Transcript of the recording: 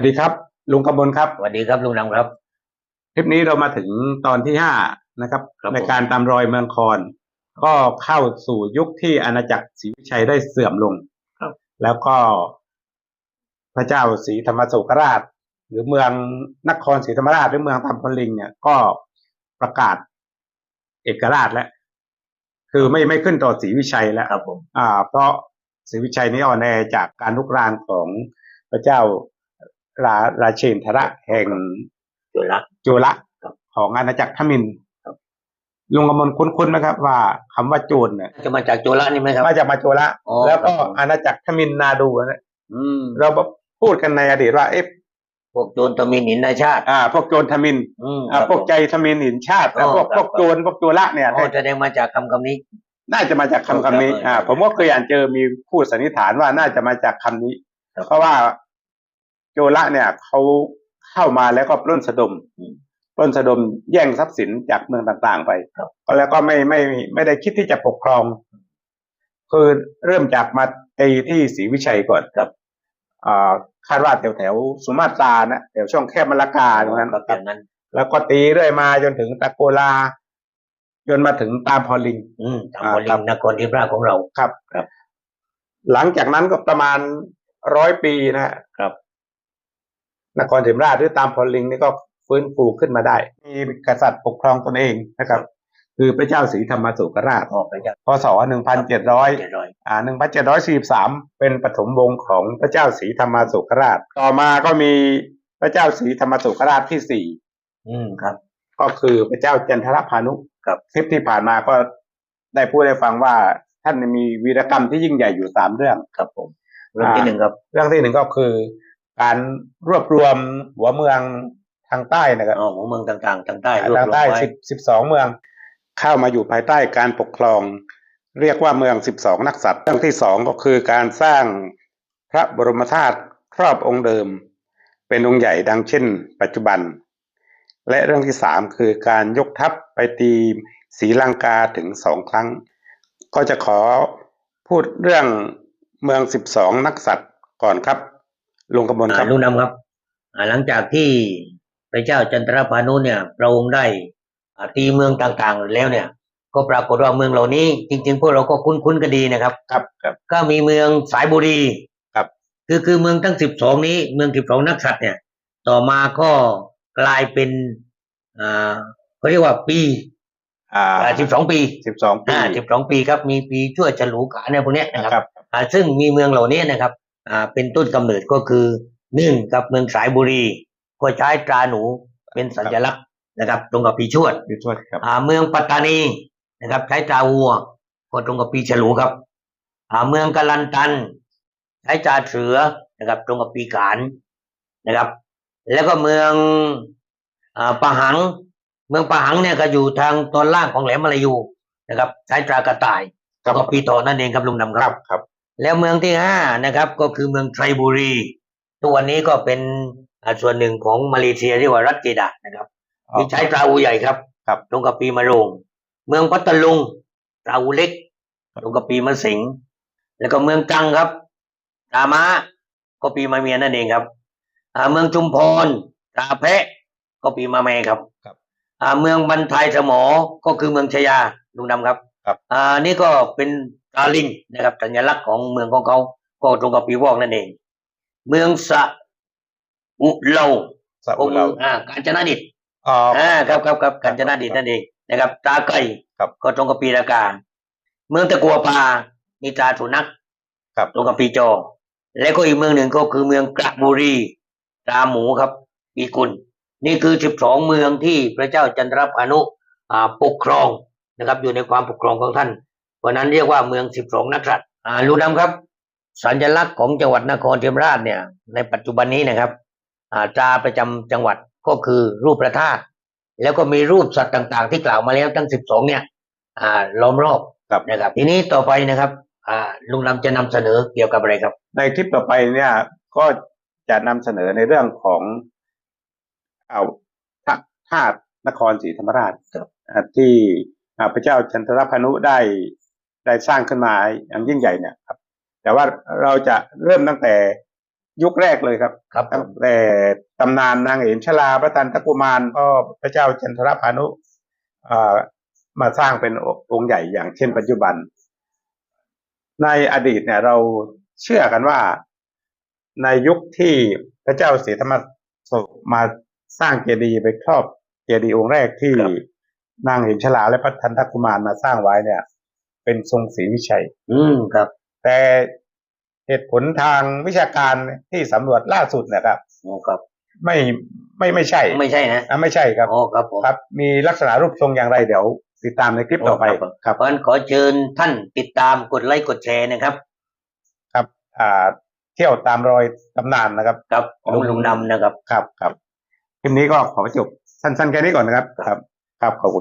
วัสดีครับลุงกำมลครับสวัสดีครับลุงดำครับ คลิปนี้เรามาถึงตอนที่ห้านะครับครับผมในการตามรอยเมืองคอน ก็เข้าสู่ยุคที่อาณาจักรศรีวิชัยได้เสื่อมลงครับแล้วก็พระเจ้าศรีธรรมโศกราช หรือเมืองนครศรีธรรมราชหรือเมืองตำพลิงเนี่ยก็ประกาศเอกราชแล้วคือไม่ไม่ขึ้นต่อศรีวิชัยแล้วครับผมอ่า เพราะศรีวิชัยนี้อ่อนแอจากการลุกรานของพระเจ้า ราราเชนทระแห่งจุละจุละครับของอาณาจักรทมินครับลุงกำมลคุ้นๆไหมครับ ว่าคำว่าโจรเนี่ยจะมาจากจุละนี่ไหมครับมาจากมาโจละอ๋อแล้วก็ครับผมอาณาจักรทมินนาดูนะอืมเราพูดกันในอดีตว่าเอ๊ะพวกโจรตะมีหนินนาชาติ อ่า พวกโจรทมินอืมอ่าพวกใจทมินหินชาติแล้วอ๋อพวกครับพวกโจรพวกโจละเนี่ยอ๋อแสดงมาจากคำคำนี้ น่าจะมาจากคำคำนี้ครับอ่า ผมก็เคยอ่านเจอมีผู้สันนิษฐานว่าน่าจะมาจากคำนี้ครับเพราะว่า โจละเนี่ยเขาเข้ามาแล้วก็ปล้นสะดมอืมปล้นสะดมแย่งทรัพย์สินจากเมืองต่างๆไปครับแล้วก็ไม่ไม่ไม่ได้คิดที่จะปกครอง คือเริ่มจากมาตีที่ศรีวิชัยก่อนครับอ่าคาดว่าแถวแถวๆสุมาตรานะแถวช่องแคบมะละกาตรงนั้นครับอย่างนั้นแล้วก็ตีเรื่อยมาจนถึงตะโกลา จนมาถึงตามพอลิงอืมตามอ่าบริครับนครที่พระของเราครับครับ หลังจากนั้นก็ประมาณร้อยปีนะฮะครับ นครศรีธรรมราชหรือตามพอลิงนี่ก็ฟื้นฟูขึ้นมาได้ มีกษัตริย์ปกครองตนเองนะครับ คือพระเจ้าศรีธรรมสุกราชออกไปจากพศหนึ่งพันเจ็ดร้อยเจ็ดร้อยอ่าหนึ่งพันเจ็ดร้อยสี่สามเป็นปฐมวงศ์ของพระเจ้าศรีธรรมสุกราช ต่อมาก็มีพระเจ้าศรีธรรมสุกราชที่สี่อืมครับ ก็คือพระเจ้าจันทรพานุครับคลิปที่ผ่านมาก็ได้พูดให้ฟังว่าท่านมีวีรกรรมที่ยิ่งใหญ่อยู่สามเรื่องครับผม เรื่องที่หนึ่งครับ เรื่องที่หนึ่งก็คือ การรวบรวมหัวเมืองทางใต้นะครับอ๋อของเมืองต่างๆทางใต้รวบทางรวมใต้ไว้สิบสิบสองเมือง เข้ามาอยู่ภายใต้การปกครอง เรียกว่าเมืองสิบสองนักษัตริย์เรื่องที่สองก็คือการสร้างพระบรมธาตุครอบองค์เดิม เป็นองค์ใหญ่ดังเช่น ปัจจุบัน และเรื่องที่สามคือการยกทัพไปตีศรีลังกาถึงสองครั้ง ก็จะขอพูดเรื่องเมืองสิบสองนักษัตริย์ก่อนครับ ลุงกำมลคอ่ารับลุงดำครับอ่าหลังจากที่พระเจ้าจันทรพานุเนี่ยพระองค์ได้อ่าตีเมืองต่างๆแล้วเนี่ย ก็ปรากฏว่าเมืองเหล่านี้ จริง ๆ พวกเราก็คุ้นๆกันดีนะครับ ครับครับก็มีเมืองสายบุรีครับ คือคือเมืองทั้งสิบสองนี้ เมืองสิบสองนักสัตว์เนี่ย ต่อมาก็กลายเป็นอ่าเขาเรียกว่าปีอ่าสิบสองปีสิบสองปีอ่าสิบสองปีครับมีปีชั่วฉลูกาเนี่ยพวกเนี้ยนะครับครับอ่าซึ่งมีเมืองเหล่านี้นะครับอ่า เป็นต้นกำเนิดก็คือหนึ่งกับเมืองสายบุรี ก็ใช้ตราหนูเป็นสัญลักษณ์นะครับตรงกับปีชวดอยู่ช่วยครับอ่าเมืองปัตตานีนะครับใช้ตราวัวก็ตรงกับปีฉลูครับอ่าเมืองกาลันตัน ใช้ตราเสือนะครับ ตรงกับปีขานนะครับ แล้วก็เมืองอ่าปะหัง เมืองปะหังเนี่ยก็อยู่ทางตอนล่างของแหลมมาลายูนะครับใช้ตรากระต่ายครับก็ปีต่อนั่นเองครับลุงดำคครัรับบครับ แล้วเมืองที่ห้านะครับ ก็คือเมืองไทรบุรีตัวนี้ก็เป็นอ่าส่วนหนึ่งของมาเลเซียเรียกว่ารัฐเจดะนะครับที่ใช้ตราอูใหญ่ครับครับตรงกับปีมะโรง เมืองพัทลุงตราอูเล็กตรงกับปีมะสิง แล้วก็เมืองตรังครับตราม้าก็ปีมะเมียนั่นเองครับอ่าเมืองจุมพรตราแพะ ก็ปีมะแมครับ ครับอ่าเมืองบรรทายสมอ ก็คือเมืองชยาลุงดำครับ ครับ อ่านี่ก็เป็นตราลิงนะครับสัญลักษณ์ของเมืองของเขาก็ตรงกับปีวอกนั่นเอง เมืองสะอุเลาสะก็อุคืเราออ่ากาญจนาดิตอ๋ออ่าครับครับครับกาญจนาดิตนั่นเองนะครับตราไก่ครับก็ตรงกับปีละกาเมืองตะกัวปานี่ตราสุนัขครับตรงกับปีจอ และก็อีกเมืองหนึ่งก็คือเมืองกระบุรีตราหมูครับปีกุล นี่คือสิบสองเมืองที่พระเจ้าจันทรพานุอ่าปกครอง นะครับ อยู่ในความปกครองของท่านเพราะนั้นเรียกว่าเมืองสิบสองนักษัตริย์อ่าลูกดำครับ สัญลักษณ์ของจังหวัดนครศรีธรรมราชเนี่ย ในปัจจุบันนี้นะครับอ่าตราประจำจังหวัดก็คือรูปพระธาตุแล้วก็มีรูปสัตว์ต่าง ๆ ที่กล่าวมาแล้วทั้งสิบสองเนี่ย อ่าล้อมรอบครับนะครับ ทีนี้ต่อไปนะครับอ่าลุงดำจะนำเสนอเกี่ยวกับอะไรครับ ในคลิปต่อไปเนี่ยก็จะนำเสนอในเรื่องของเอาพระธาตุนครศรีธรรมราชครับอ่าที่อ่า พระเจ้าจันทรพานุได้ได้สร้างขึ้นมาอย่างยิ่งใหญ่เนี่ยครับ แต่ว่าเราจะเริ่มตั้งแต่ยุคแรกเลยครับครับผตั้งมแต่ตำนานนางเอกชลาพระทันตะกุมารก็พระเจ้าจันทรพานุเอ่อมาสร้างเป็นองค์ใหญ่อย่างเช่นปัจจุบัน ในอดีตเนี่ยเราเชื่อกันว่าในยุคที่พระเจ้าศรีธรรมโศกมาสร้างเจดีย์ไปครอบเจดีย์องค์แรกที่ครับ นางเห็นชลาและพระทันทกุมารมาสร้างไว้เนี่ย เป็นทรงศรีวิชัย อืมครับ แต่เหตุผลทางวิชาการที่สำรวจล่าสุดเนะครับโอ้ครับ ไม่ไม่ไม่ใช่ไม่ใช่นะอะไม่ใช่ครับโอ้ครับผมครับ มีลักษณะรูปทรงอย่างไรเดี๋ยว ติดตามในคลิปต่อไปโอ้ครับครับเพราะฉะนั้นขอเชิญท่านติดตามกดไลค์กดแชร์นะครับ ครับ อ่า เที่ยวตามรอยตำนานนะครับกับของลุงดำนะครับ ครับครับคลิปนี้ก็ขอจบสั้นๆแค่นี้ก่อนนะครับ ครับ ครับขอบคุณ